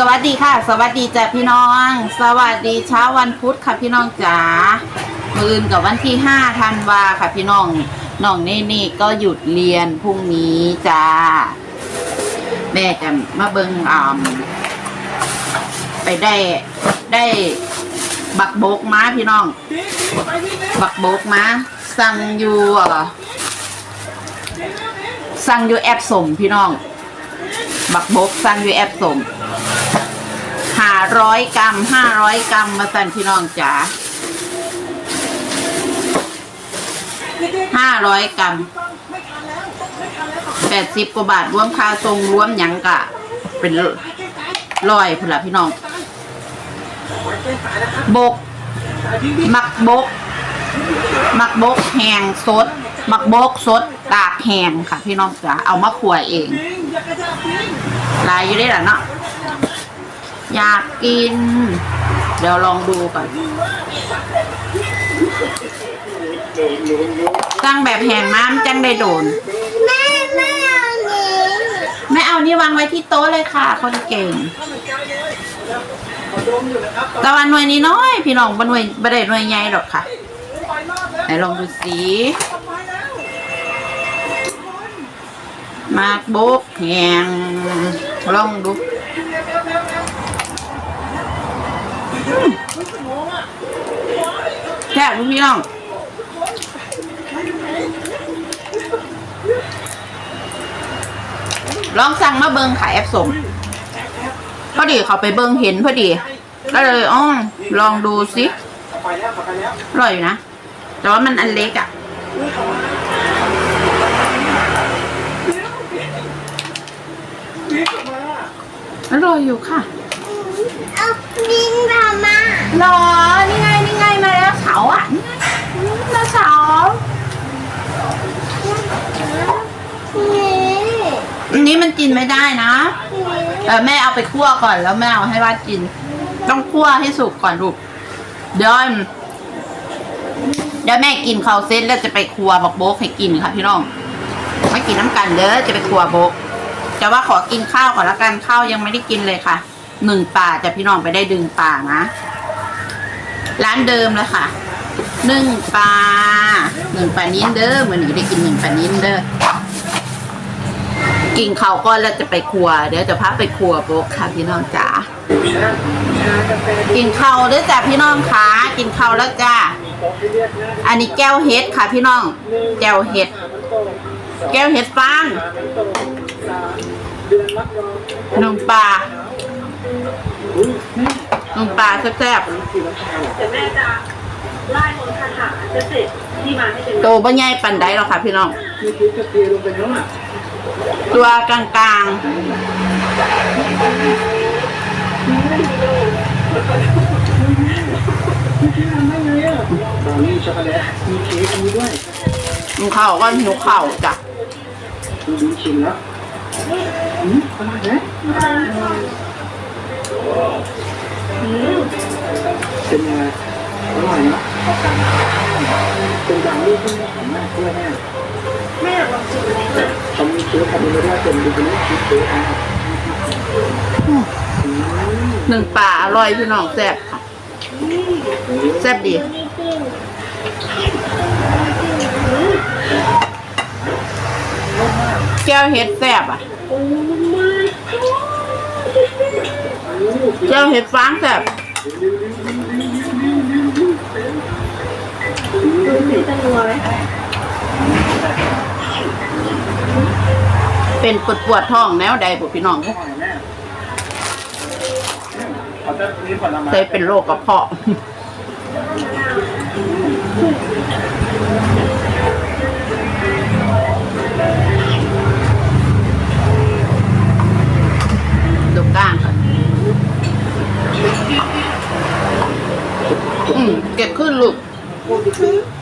สวัสดีค่ะ สวัสดีจ้ะพี่น้อง สวัสดีเช้าวันพุธค่ะพี่น้องจ๋ามือนกับวันที่ห้าธันวาค่ะพี่น้องน้องนี่นี่ก็หยุดเรียนพรุ่งนี้จ้าแม่จะมาเบิงอ่าไปได้ได้บักโบกม้าพี่น้อง บักโบกม้าสั่งอยู่สั่งอยู่แอปสมพี่น้อง บักโบกสั่งอยู่แอปสม ร้อยกรัมห้าร้อยกรัมมาสั่นพี่น้องจ๋าห้าร้อยกรัมแปดสิบกว่าบาทรวมค่าทรงรวมหยังกะ เป็นร้อยพละพี่น้องบกมักบกมักบกแห้งสดมักบกสดตากแห้งค่ะ พี่น้องจ๋าเอามาขัวเองลายอยู่ได้หรอเนาะ อยากกิน เดี๋ยวลองดูก่อนตั้งแบบแห้งน้ำจังได้โดน แม่ไม่เอานี้ไม่เอานี่วางไว้ที่โต๊ะเลยค่ะ คนเก่งตะวันหน่วยนี้น้อย พี่น้องบันหน่วยบันได้หน่วยใหญ่หรอกค่ะไหนลองดูสิมากบกแหงลองดู แค่บพี่น้องลองสั่งมาเบิงขายแอปสมพอดีเขาไปเบิงเห็นพอดีก็เลยอ๋อลองดูสิอร่อยอยู่นะ แต่ว่ามันอันเล็กอะ่ะอร่อยอยู่ค่ะ เอาดินมามาหรอ นี่ไง นี่ไงมาแล้วเสาอะนี่ไงมาเสานี่อันนี้มันกินไม่ได้นะเออแม่เอาไปคั่วก่อนแล้วแม่เอาให้วาดกิน ต้องคั่วให้สุกก่อนลูกเดี๋ยวเดี๋ยวแม่กินข้าวเซ็ตแล้วจะไปครัวบอกโบกให้กินค่ะพี่น้องไม่กินน้ำกันเด้อจะไปครัวโบกแต่ว่าขอกินข้าวก่อนละกันข้าวยังไม่ได้กินเลยค่ะ หนึ่งป่าจะพี่น้องไปได้ดึงป่านะร้านเดิมเลยค่ะหนึ่งปลาหนึ่งปลานิ้นเด้อเหมือนหนูได้กินหนึ่งปลานิ้นเด้อกินข้าวก้อนแล้วจะไปครัว เดี๋ยวจะพาไปครัวโบกค่ะพี่น้องจ๋ากินข้าวด้อจ้ะพี่น้องคะกินข้าวแล้วจ้าอันนี้แก้วเห็ดค่ะ พี่น้อง แก้วเห็ด แก้วเห็ดฟางนมเดือนรับรองหนึ่งปลา หนึ่งปลาแซ่บกินน้ำชาเดี๋ยวแม่จะไล่มนต์คาถาจะเสร็จที่มาให้เป็นๆโตบ่ใหญ่ปันใดหรอกค่ะพี่น้องไม่คิดจะเทลงไปแล้วอะตัวกลางไม่ไงอะบราวนี่ช็อกโกแลตมีเค้กมีด้วยๆกินข้าวก็หิวข้าวจ้ะดูดูชิมแล้วอืมอร่อยไหม เป็นไงอร่อยเนาะเป็นบาวนี่ที่ไม่หอมมากด้วยแม่แม่อยากลองชิมไหมเขามีเชื้อคาร์โบไดรตเป็นดูเป็นชีสเค้กนะอืมหนึ่งปลาอร่อยพี่น้องแซ่บแซ่บดีแก้วเห็ดแซ่บอะ แก้วเห็ดฟางแซ่บดูสีจะนัวไหมเป็นปวดปวดท้องแนวใดบุพี่น้องอร่อยแม่เขาจะมีผลไม้เคยเป็นโรคกระเพาะ เก็บขึ้นลูก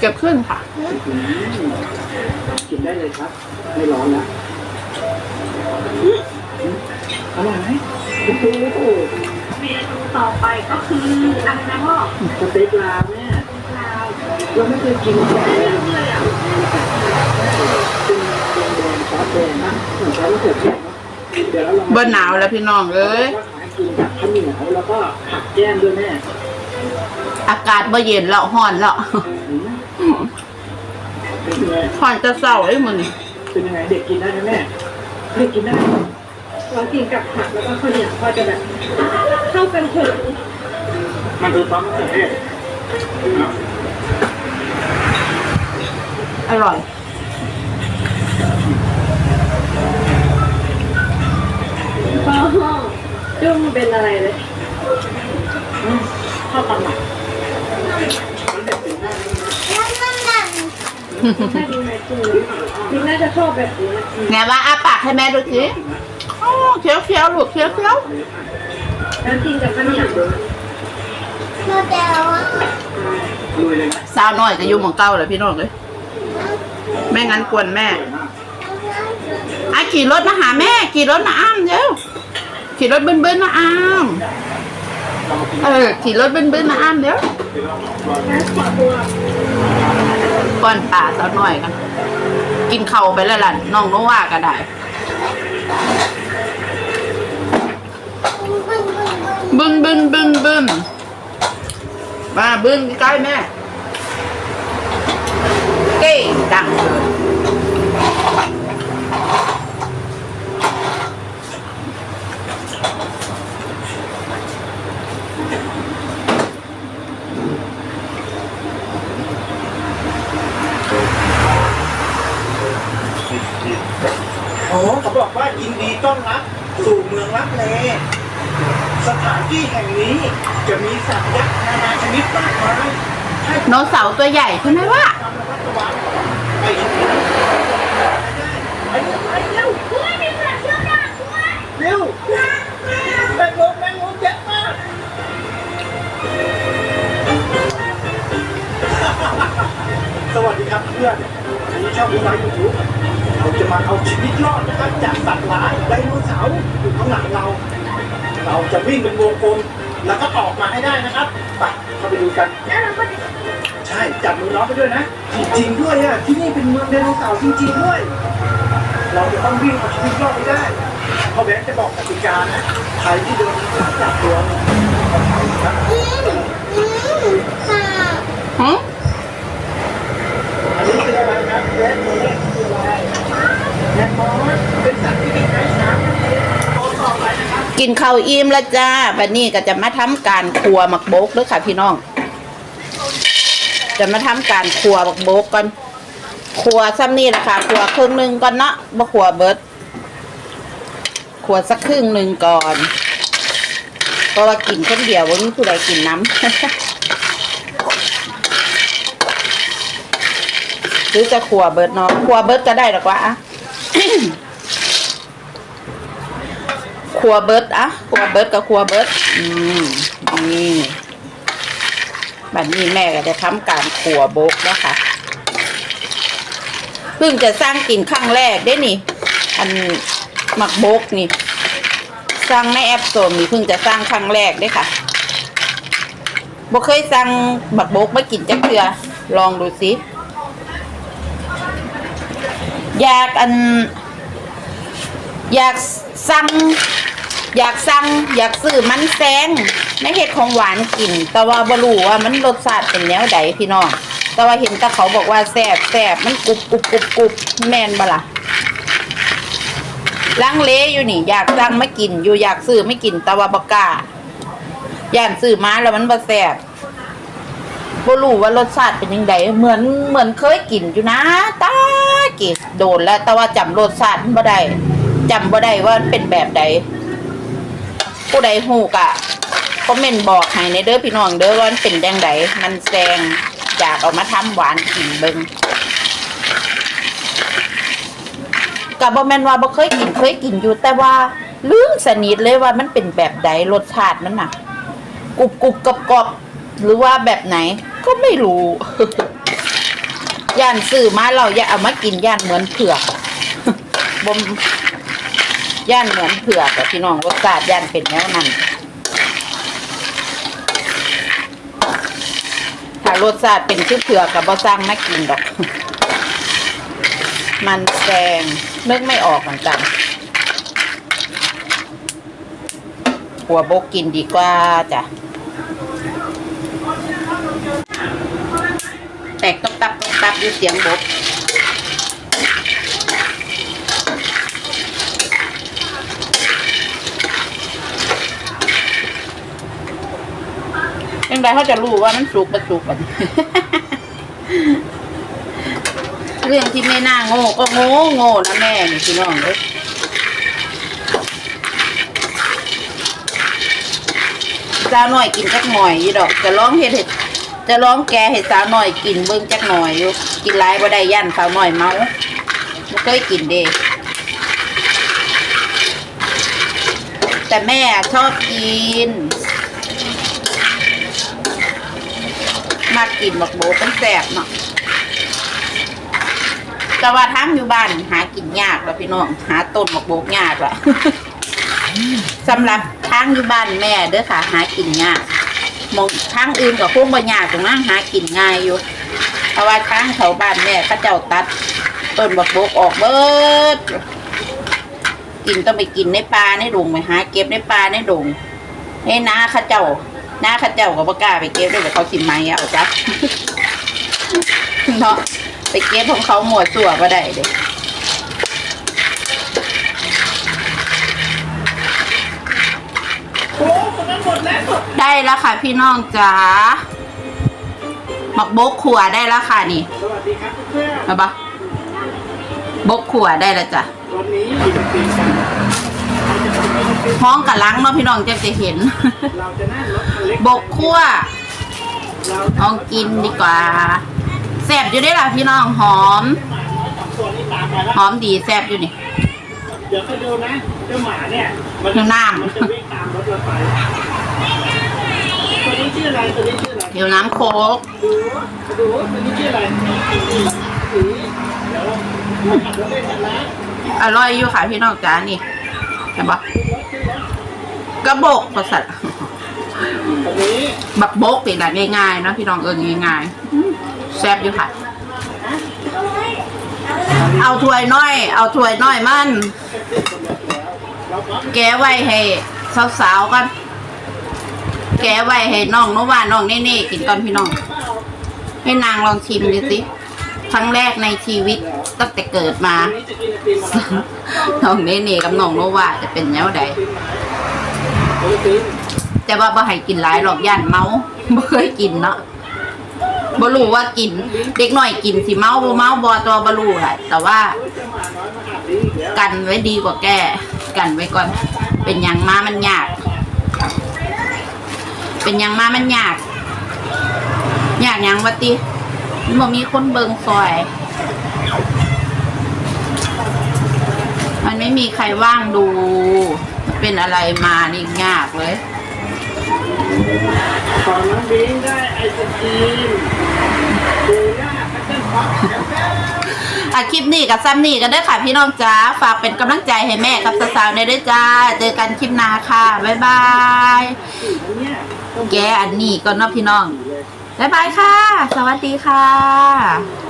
เก็บขึ้นค่ะ กินได้เลยครับ ไม่ร้อนนะอร่อยไหมโอ้โหเมนูต่อไปก็คืออะไรนะพ่อสเต็กลาวแม่ลาวเราไม่เคยกินแกไม่เลยรู้เลยอะเป็นแดงๆซอสแดงนะเหมือนซอสมะเขือเทศเนาะเดี๋ยวเราลองบ่หนาวแล้วพี่น้องเอ้ยว่าขายกินกับข้าวเหนียวแล้วก็ผักแก้มด้วยแม่ อากาศบ่เย็นแล้วห่อนแล้วอืมเป็นยังไงห่อนจะเศร้าไอ้มึงเป็นยังไงเด็กกินได้ไหมแม่เด็กกินได้ไหมเรากินกับผักแล้วก็ข้าวเหนียวพอจะแบบเข้ากันเถอะมันคือซอสมะเขือเทศอะอร่อยพ่อจุ้มเป็นอะไรเลย ข้าวปังหมักมันเด็ดเป็นหน้า แล้วมันนั่น แค่ดูในตู้นี่น่าจะชอบแบบนี้ไงว่าอาปากให้แม่ดูสิโอ้เคี้ยวเคี้ยวๆลูกเคี้ยวเคี้ยวแล้วกินกับข้าวเหนียวสาวน้อยจะอยู่หมองเก้าเลยพี่น้องเลยไม่งั้นกวนแม่อะขี่รถมาหาแม่ ขี่รถมาอ้ามเร็วขี่รถเบึ้นๆมาอ้ามเออขี่รถเบึ้นๆมาอ้ามเดียวนะขอตัว ก้อนป่าสาหน่อยกัน กินเข่าไปแล้วล่ะน้องโนว่าก็ได้ บึ้มบึ้มบึ้มบึ้นบึนบึนบึนมาบึ้นใกล้แม่ เก่งดังเลย โอ้เขาบอกว่ายินดีต้อนรับสู่เมืองลับเลสถานที่แห่งนี้จะมีสัตว์ยักษ์นานาชนิดมากมายให้ โนเสาร์ตัวใหญ่ใช่ไหมว่าความระมัดระวังไปที่ไหนไปเร็วแมงมุมแมงมุมเยอะมากสวัสดีครับเพื่อนอันนี้ช่องดูไลฟ์ยูทูบเราจะมาเอาชีวิตรอดนะครับจากสัตว์ร้ายไดโนเสาร์อยู่ข้างหลังเรา เราจะวิ่งเป็นวงกลม แล้วก็ออกมาให้ได้นะครับไปเข้าไปดูกันใช่จับมือน้องไปด้วยนะจริงๆด้วยอะที่นี่เป็นเมืองไดโนเสาร์จริงๆด้วย เราจะต้องวิ่งเอาชีวิตรอดให้ได้พอแบงค์จะบอกกติกานะใครที่โดนจับตัวเนี่ยเอาไปครับอืมอืมค่ะหึอันนี้คืออะไรครับแรดมอสคืออะไรแรดมอสเป็นสัตว์ที่มีไร้สารตัวต่อไปนะครับ กินข้าวอิ่มแล้วจ้าบัดนี้ก็จะมาทำการครัวหมักโบกเด้วยค่ะพี่น้อง จะมาทำการครัวหมักโบกก่อนครัวซ้ำนี่แหละค่ะครัวครึ่งหนึ่งก่อนเนาะบ่ครัวเบิดครัวสักครึ่งหนึ่งก่อน เพราะว่ากินคนเดียววันนี้ผู้ใดกินน้ำหรือจะครัวเบิดเนาะครัวเบิดก็ได้หรอกวะ ครัวเบิร์ดอะครัวเบิร์ดกับครัวเบิร์ดอืมนี่บัดนี้แม่ก็จะทำการครัวโบกแล้วค่ะเพิ่งจะสร้างกินครั้งแรกได้นี่ อันหมักโบกนี่ สร้างในแอปโซนนี่เพิ่งจะสร้างครั้งแรกได้ค่ะบ่เคยสั่งหมักโบกมากินจักเทือลองดูสิอยากอัน อยากสั่ง อยากสั่งอยากซื้อมันแซงไม่เห็ดของหวานกิน แต่ว่าบรูว่ามันรสชาติเป็นแนวใดพี่น้องแต่ว่าเห็นแต่เขาบอกว่าแซบแซบมันกรุบกรุบกรุบกรุบแมนบล่ะลังเลอยู่นี่ อยากสั่งไม่กิน อยู่อยากซื้อไม่กินแต่ว่าบกล้าย่านซื้อมาแล้วมันบ่แซบบรู้ว่ารสชาติเป็นยังไงเหมือนเหมือนเคยกินอยู่นะตากิโดนแล้ว แต่ว่าจำรสชาติมันบ่ได้จำบ่ได้ว่าเป็นแบบใด ผู้ใดฮู้กะคอมเมนต์บอกให้ในเด้อพี่น้องเด้อว่าเป็นจังไดมันแซงอยากเอามาทำหวานกินเบิงก็บ่แมนว่าบ่เคยกินเคยกินอยู่ แต่ว่าลืมสนิทเลยว่ามันเป็นแบบใดรสชาติมันน่ะกรุบกรุบกรอบกรอบหรือว่าแบบไหน ก็ไม่รู้ย่านซื้อมาเราอย่าเอามากินย่านเหมือนเผือกบ่ม ย่านเหมือนเผือกอะพี่น้องรสชาติย่านเป็นแนวนั้นถ้ารสชาติเป็นชื่อเผือกกับบ่สร้างมากินดอก มันแซงนึกไม่ออกเหมือนกันขัวบกกินดีกว่าจ้ะแตกตบตับตบตับอยู่เสียงบก งไงเขาจะรู้ว่ามันสุกประสุกกัน เรื่องที่ไม่น่าโง่ก็โง่โง่นะแม่นี่พี่น้องเลยสาวหน่อยกินจักหน่อยอยู่ดอก จะร้องเห็ดจะร้องแกเห็ดสาวหน่อยกินเบิ้งจักหน่อยอยู่กินหลายบ่ได้ยันสาวหน่อยเมาไม่เคยกินเด้แต่แม่ชอบกิน มากินบักโบเป็นแสบเนาะแต่ว่าทั้งอยู่บ้านหากินยากล้วพี่น้องหาต้นหมกโบกยากละสำหรับทางอยู่บ้านแม่เด้อค่ะ หากินยากมองทางอื่นก็คงบ่ยากตรงนั้นหากินง่ายอยู่เพราะว่าทางแถวบ้านแม่เขาเจ้าตัดต้นบักโบกออกเบิดกินต้องไปกินในป่าในดงไปหาเก็บในป่าในดงให้น้าข้าเจ้า หน้าข้าเจ้าก็บ่กล้าไปเก็บด้วยแต่เขาสิไม้เอาจ้ะเนาะไปเก็บของเขาหมวดสัวก็ได้เด็ได้แล้วค่ะพี่น้องจ๋าหมักบกขัวได้แล้วค่ะนี่สวัสดีครับเพื่อนเอาปะบกขัวได้แล้วจ้ะๆวันนี้ ห้องกับล้างเนาะพี่น้องจะจะเห็นเราจะนั่งรถคันเล็กบกขั่วเราลองกินดีกว่าแซ่บอยู่ได้ล่ะพี่น้องหอม หอมดีแซ่บอยู่นี่เดี๋ยวไปดูนะเจ้าหมาเนี่ยมัเจ้าน้ำมันจะวิ่งตามรถเราไปตัวนี้ชื่ออะไรตัวนี้ชื่ออะไรเดี๋ยวน้ำโค้กดูดูตัวนี้ชื่ออะไรสีเดี๋ยวเราขับรถเล่นกันนะอร่อยอยู่ค่ะพี่น้องจ๋านี่เห็นปะ กระบกภาษาบักบกเป็นแบบง่ายๆนะพี่น้องเอิญง่ายๆแซ่บอยู่ค่ะ เอาถ้วยน้อย เอาถ้วยน้อยมัน แกไว้ให้สาวๆกันแกไว้ให้น้องโนว่าน้องเน่ๆกินก่อนพี่น้อง ให้นางลองชิมดูสิครั้งแรกในชีวิตตั้งแต่เกิดมา น้อติมมาแล้วน้องเน่ๆกับน้องโนว่าจะเป็นแนวใด แต่ว่าบ่ให้กินหลายหรอกย่านเมาบ่เคยกินเนาะบ่รู้ว่ากิน เด็กน้อยกินสิเมาบ่เมาบ่ตัวบ่รู้แหละแต่ว่า กันไว้ดีกว่าแก้ กันไว้ก่อน เป็นหยังมามันยาก เป็นหยังมามันยากยากหยังวะติมันบ่มีคนเบิงซอยมันไม่มีใครว่างดู เป็นอะไรมานี่ยากเลยตอนน้องบิงได้ไอศกรีมดูย่าแพทเทิร์นฟักอะคลิปนี้กับซ้ำนี่กันเด้อค่ะพี่น้องจ้าฝากเป็นกำลังใจให้แม่กับสาวๆในด้วยจ้า เจอกันคลิปหน้าค่ะ บ๊ายบายเนี่ยแกอันนี้ก็นเนาะพี่น้อง บ๊ายบายค่ะ สวัสดีค่ะ